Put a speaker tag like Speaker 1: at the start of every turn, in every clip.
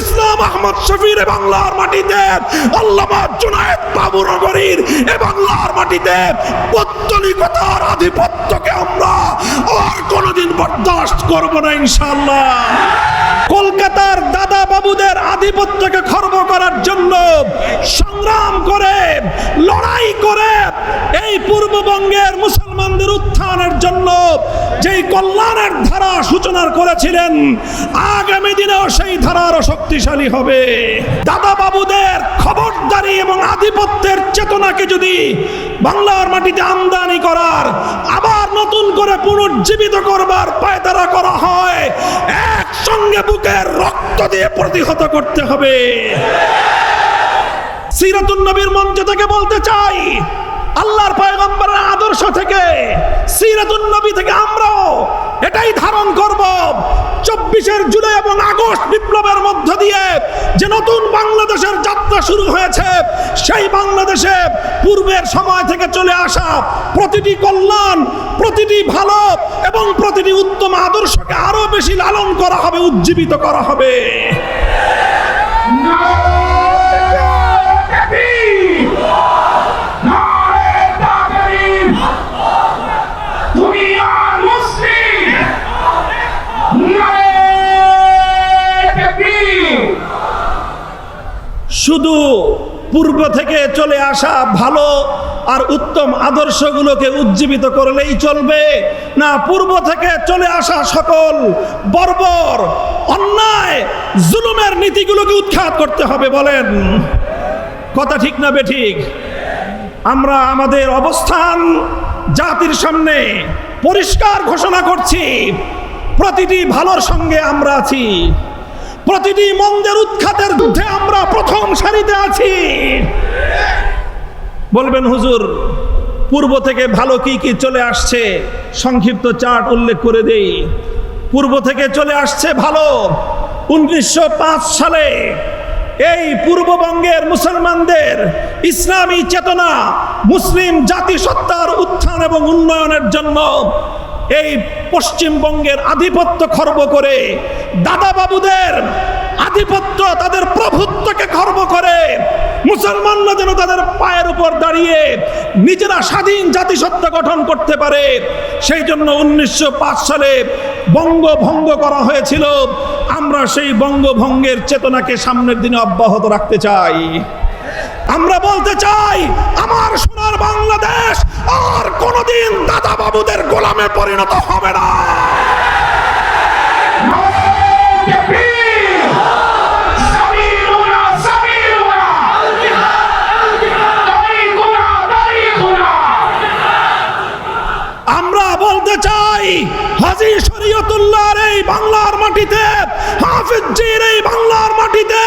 Speaker 1: ইসলাম আহমদ শফির বাংলার মাটিতে, আল্লামা এ বাংলার মাটিতে পত্তলিকতার আধিপত্যকে আমরা আর কোনোদিন বরদাস্ত করব না, ইনশাআল্লাহ। কলকাতার দাদা বাবুদের আধিপত্যকে খর্ব করার জন্য সংগ্রাম করে, লড়াই করে এই পূর্ববঙ্গের মুসলমানদের উত্থানের জন্য যেই কল্যাণের ধারা সূচনা করেছিলেন, আগামী দিনেও সেই ধারা আরও শক্তিশালী হবে। দাদা বাবুদের খবরদারি এবং আধিপত্যের চেতনাকে যদি বাংলার মাটিতে আমদানি করার, আবার নতুন করে পুনর্জীবিত করবার পায়তারা করা হয়, একসঙ্গে বুকের রক্ত দিয়ে প্রতিহত করতে হবে। সিরাতুন নবীর মঞ্চ থেকে বলতে চাই আল্লাহর পয়গম্বরের আদর্শ থেকে, সিরাতুন নবী থেকে আমরাও এটাই ধারণ করব। চব্বিশের জুলাই এবং আগস্ট বিপ্লবের মধ্য দিয়ে যে নতুন বাংলাদেশের যাত্রা শুরু হয়েছে, সেই বাংলাদেশে পূর্বের সময় থেকে চলে আসা প্রতিটি কল্যাণ, প্রতিটি ভালো এবং প্রতিটি উত্তম আদর্শকে আরও বেশি লালন করা হবে, উজ্জীবিত করা হবে। শুধু পূর্ব থেকে চলে আসা ভালো আর উত্তম আদর্শগুলোকে উজ্জীবিত করলেই চলবে। না, পূর্ব থেকে চলে আসা সকল বর্বর, অন্যায়, জুলুমের নীতিগুলোকে উৎখাত করতে হবে বলেন। কথা ঠিক না বেঠিক? আমরা আমাদের অবস্থান জাতির সামনে পরিষ্কার ঘোষণা করছি। প্রতিটি ভালোর সঙ্গে আমরা আছি। প্রতিটি মন্দের আমরা প্রথম আছি। বলবেন, হুজুর, পূর্ব থেকে ভালো কি কি চলে আসছে? সংক্ষিপ্ত চার্ট উল্লেখ করে দেই। পূর্ব থেকে চলে আসছে ভালো। উনিশশো সালে এই পূর্ববঙ্গের মুসলমানদের ইসলামী চেতনা, মুসলিম জাতিসত্তার উত্থান এবং উন্নয়নের জন্য এই পশ্চিমবঙ্গের আধিপত্য খর্ব করে দাদা বাবুদের আধিপত্য তাদের প্রভুত্বকে খর্ব করে। মুসলমানরা যেন তাদের পায়ের উপর দাঁড়িয়ে নিজেরা স্বাধীন জাতিসত্তা গঠন করতে পারে। সেই জন্য উনিশশো সালে বঙ্গভঙ্গ করা হয়েছিল। আমরা সেই বঙ্গভঙ্গের চেতনাকে সামনের দিনে অব্যাহত রাখতে চাই। আমরা বলতে চাই, আমার সোনার বাংলাদেশ আর কোনোদিন দাদা বাবুদের গোলামে পরিণত হবে না। বলতে চাই, হাজি শরীয়তুল্লাহর এই বাংলার মাটিতে হাফিজির এই বাংলার মাটিতে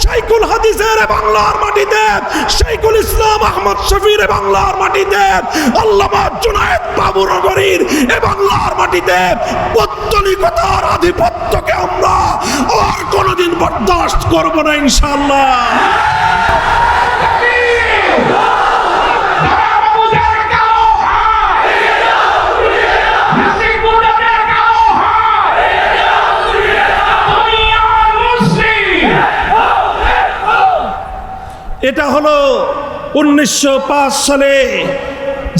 Speaker 1: শাইকুল হাদিসের বাংলার মাটিতে শাইকুল ইসলাম আহমদ শফির বাংলার মাটিতে, আল্লামা জুনায়েদ বাবুনগরীর এই বাংলার মাটিতে, পত্তলিকতার আধিপত্যকে আমরা আর কোনোদিন বরদাস্ত করব না ইনশাআল্লাহ। এটা হলো উনিশশো পাঁচ সালে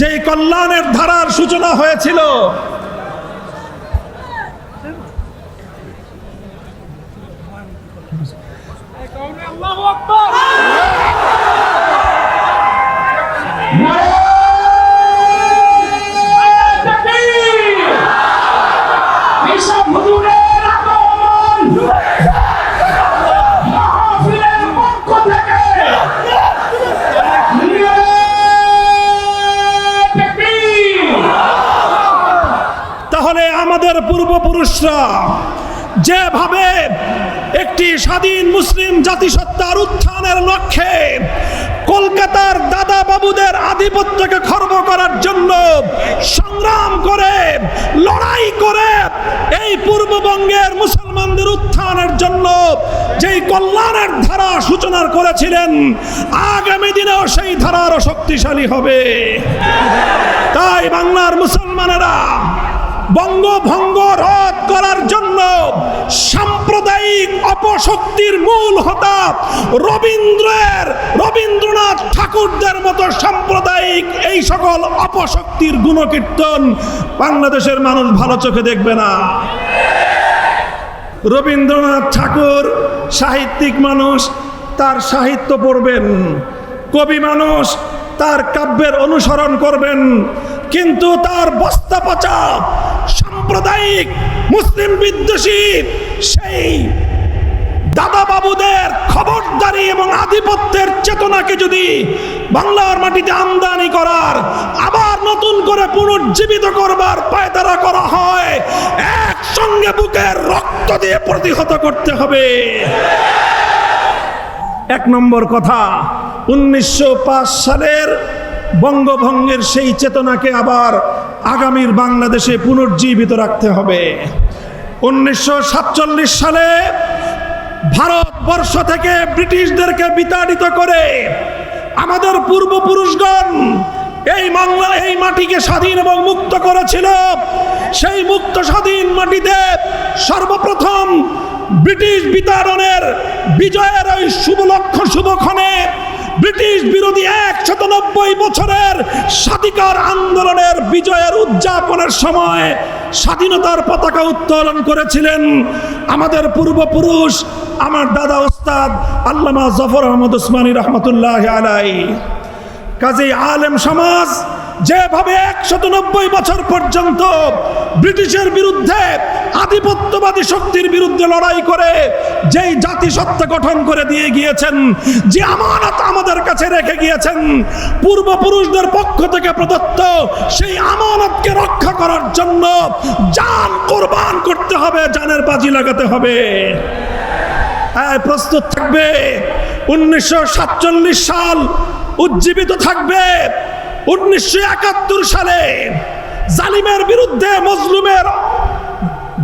Speaker 1: যেই কল্যাণের ধারার সূচনা হয়েছিল।
Speaker 2: এইসব
Speaker 1: পূর্বপুরুষরা যেভাবে একটি স্বাধীন মুসলিম জাতিসত্তার উত্থানের লক্ষ্যে কলকাতার দাদা বাবুদের আধিপত্যকে খর্ব করার জন্য সংগ্রাম করে, লড়াই করে এই পূর্ববঙ্গের মুসলমানদের উত্থানের জন্য যেই কল্যাণের ধারা সূচনা করেছিলেন, আগামী দিনেও সেই ধারা আরও শক্তিশালী হবে। তাই বাংলার মুসলমানেরা বঙ্গভঙ্গ রদ করার জন্য সাম্প্রদায়িক অপশক্তির মূল হতা রবীন্দ্রের, রবীন্দ্রনাথ ঠাকুরদের মতো সাম্প্রদায়িক এই সকল অপশক্তির গুণকীর্তন বাংলাদেশের মানুষ ভালো চোখে দেখবে না। রবীন্দ্রনাথ ঠাকুর সাহিত্যিক মানুষ, তার সাহিত্য পড়বেন। কবি মানুষ, তার কাব্যের অনুসরণ করবেন। কিন্তু তার বস্তা পচা সাম্প্রদায়িক মুসলিম বিদ্বেষী সেই দাদা বাবুদের খবরদারি এবং আধিপত্যের চেতনাকে যদি বাংলার মাটিতে আমদানি করার, আবার নতুন করে পুনর্জীবিত করবার পায়তারা করা হয়, একসঙ্গে বুকের রক্ত দিয়ে প্রতিহত করতে হবে। এক নম্বর কথা, উনিশশো পাঁচ সালের বঙ্গভঙ্গের সেই চেতনাকে আবার আগামীর বাংলাদেশে পুনর্জীবিত রাখতে হবে। উনিশশো সাতচল্লিশ সালে ভারতবর্ষ থেকে ব্রিটিশদেরকে বিতাড়িত করে আমাদের পূর্বপুরুষগণ এই বাংলা, এই মাটিকে স্বাধীন এবং মুক্ত করেছিল। সেই মুক্ত স্বাধীন মাটিতে সর্বপ্রথম ব্রিটিশ বিতাড়নের বিজয়ের ওই শুভ লক্ষ্য শুভক্ষণে ব্রিটিশ বিরোধী একশত নব্বই বছরের স্বাধিকার আন্দোলনের বিজয়ের উদযাপনের সময় স্বাধীনতার পতাকা উত্তোলন করেছিলেন আমাদের পূর্বপুরুষ, আমার দাদা ওস্তাদ আল্লামা জফর আহমদ উসমানী রহমতুল্লাহ আলাই কাজেই আলেম সমাজ যেভাবে একশত নব্বই বছর পর্যন্ত ব্রিটিশের বিরুদ্ধে আধিপত্যবাদী শক্তির বিরুদ্ধে লড়াই করে যেই জাতিসত্তা গঠন করে দিয়ে গিয়েছেন, যে আমানত আমাদের কাছে রেখে গিয়েছেন, পূর্বপুরুষদের পক্ষ থেকে প্রদত্ত সেই আমানতকে রক্ষা করার জন্য যান কোরবান করতে হবে, জানের বাজি লাগাতে হবে। প্রস্তুত থাকবে, উনিশশো সাতচল্লিশ সাল উজ্জীবিত থাকবে। উনিশশো একাত্তর সালে জালিমের বিরুদ্ধে মজলুমের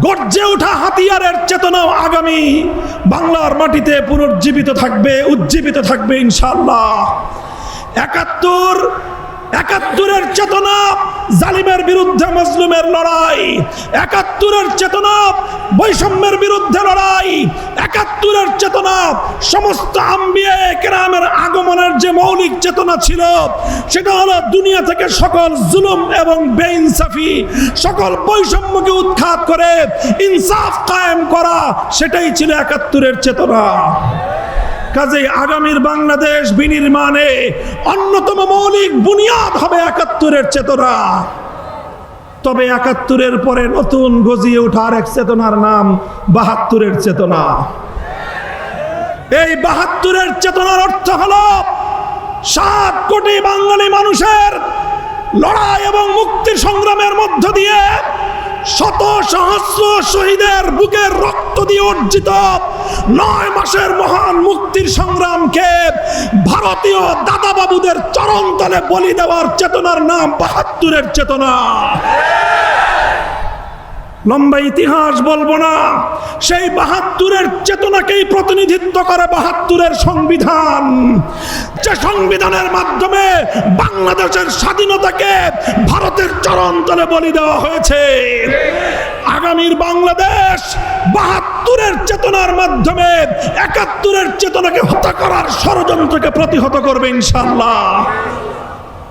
Speaker 1: গর্জে ওঠা হাতিয়ারের চেতনাও আগামী বাংলার মাটিতে পুনর্জীবিত থাকবে, উজ্জীবিত থাকবে ইনশাল্লাহ একাত্তর একাত্তরের চেতনা জালিমের বিরুদ্ধে মজলুমের লড়াই। একাত্তরের চেতনা বৈষম্যের বিরুদ্ধে লড়াই। একাত্তরের চেতনা সমস্ত আম্বিয়ে কেরামের আগমনের যে মৌলিক চেতনা ছিল, সেটা হলো দুনিয়া থেকে সকল জুলুম এবং বেইনসাফি, সকল বৈষম্যকে উৎখাত করে ইনসাফ কায়েম করা, সেটাই ছিল একাত্তরের চেতনা। কাজেই আগামীর বাংলাদেশ বিনির্মাণে অন্যতম মৌলিক বুনিয়াদ হবে একাত্তরের চেতনা। তবে একাত্তরের পরে নতুন গজিয়ে ওঠার এক চেতনার নাম বাহাত্তরের চেতনা। এই বাহাত্তরের চেতনার অর্থ হল সাত কোটি বাঙালি মানুষের লড়াই এবং মুক্তির সংগ্রামের মধ্য দিয়ে শত সহস্র শহীদের বুকের রক্ত দিয়ে অর্জিত নয় মাসের মহান মুক্তির সংগ্রামকে ভারতীয় দাদাবাবুদের চরণতলে বলি দেওয়ার চেতনার নাম বাহাত্তরের চেতনা। লম্বা ইতিহাস বলব না। সেই বাহাত্তরের চেতনাকেই প্রতিনিধিত্ব করে বাহাত্তরের সংবিধান। যে সংবিধানের মাধ্যমে বাংলাদেশের স্বাধীনতাকে ভারতের চরণতলে বলি দেওয়া হয়েছে। আগামীর বাংলাদেশ বাহাত্তরের চেতনার মাধ্যমে একাত্তরের চেতনাকে হত্যা করার ষড়যন্ত্রকে প্রতিহত করবে ইনশাল্লাহ